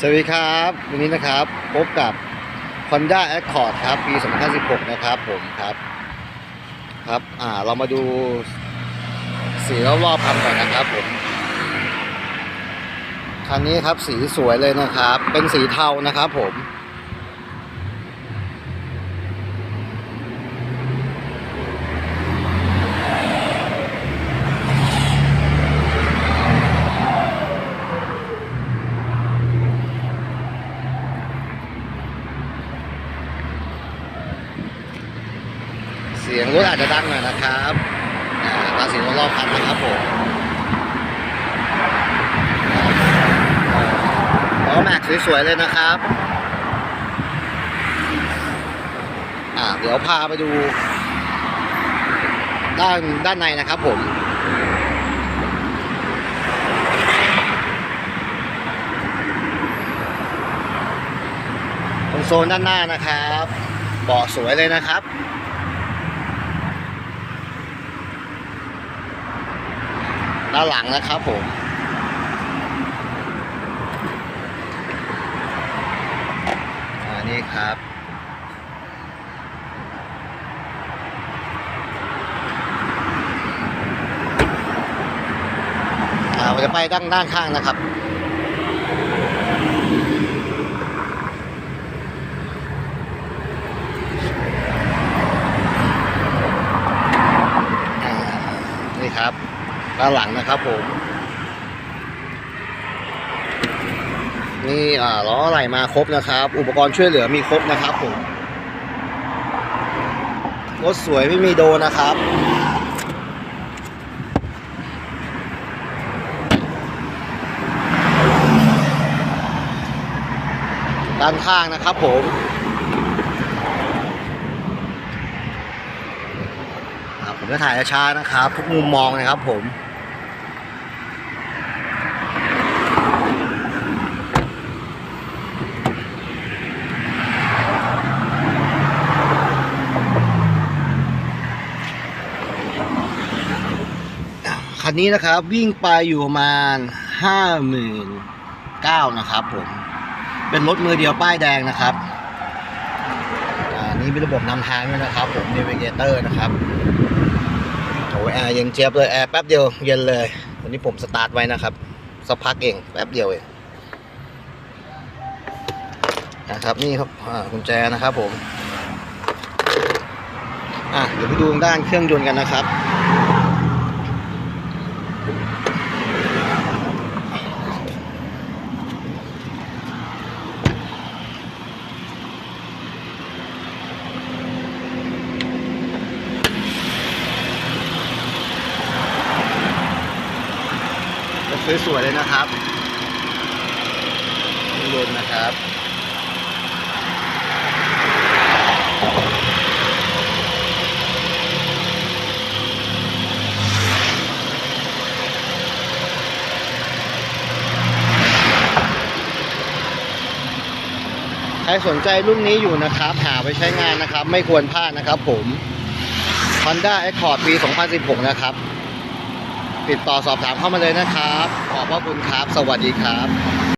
สวัสดีครับ วันนี้นะครับพบกับ Honda Accord ครับ ปี 2016 นะครับผมครับ ครับ อ่า เรามาดูสีรอบๆคันก่อนนะครับผม คันนี้ครับสีสวยเลยนะครับ เป็นสีเทานะครับผม สียงรถอาจจะดังหน่อยนะครับอ่าตาสีรอบคันนะครับผมล้อแม็กสวยๆเลยนะครับอ่าเดี๋ยวพาไปดู ด้านด้านในนะครับผมตรงโซนด้านหน้านะครับเบาะสวยเลยนะครับ ด้านหลังนะครับผมอ่านี่ครับเราจะไปด้านด้านข้างนะครับนี่ครับ ด้านหลังนะครับผม นี่ล้ออะไรมาครบนะครับ อุปกรณ์ช่วยเหลือมีครบนะครับผมรถสวยไม่มีโดนะครับด้านข้างนะครับผม ผมจะถ่ายช้านะครับ ทุกมุมมองนะครับผม คันนี้นะครับวิ่งไปอยู่ประมาณห้าหมื่นเก้านะครับผม เป็นรถมือเดียวป้ายแดงนะครับอ่านี่มีระบบนำทางด้วยนะครับ ผม Navigator นะครับโอ้ยแอร์เย็นเจี๊ยบเลยแอร์แป๊บเดียวเย็นเลยวันนี้ผมสตาร์ทไว้นะครับสักพักเองแป๊บเดียวเองนะครับนี่ครับกุญแจนะครับผมอะเดี๋ยวไปดูด้านเครื่องยนต์กันนะครับ สวยๆเลยนะครับเครื่องยนนะครับใครสนใจรุ่นนี้อยู่นะครับ หาไปใช้งานนะครับ ไม่ควรพลาดนะครับผม Honda Accord ปี 2016 นะครับ ติดต่อสอบถามเข้ามาเลยนะครับ ขอบพระคุณครับ สวัสดีครับ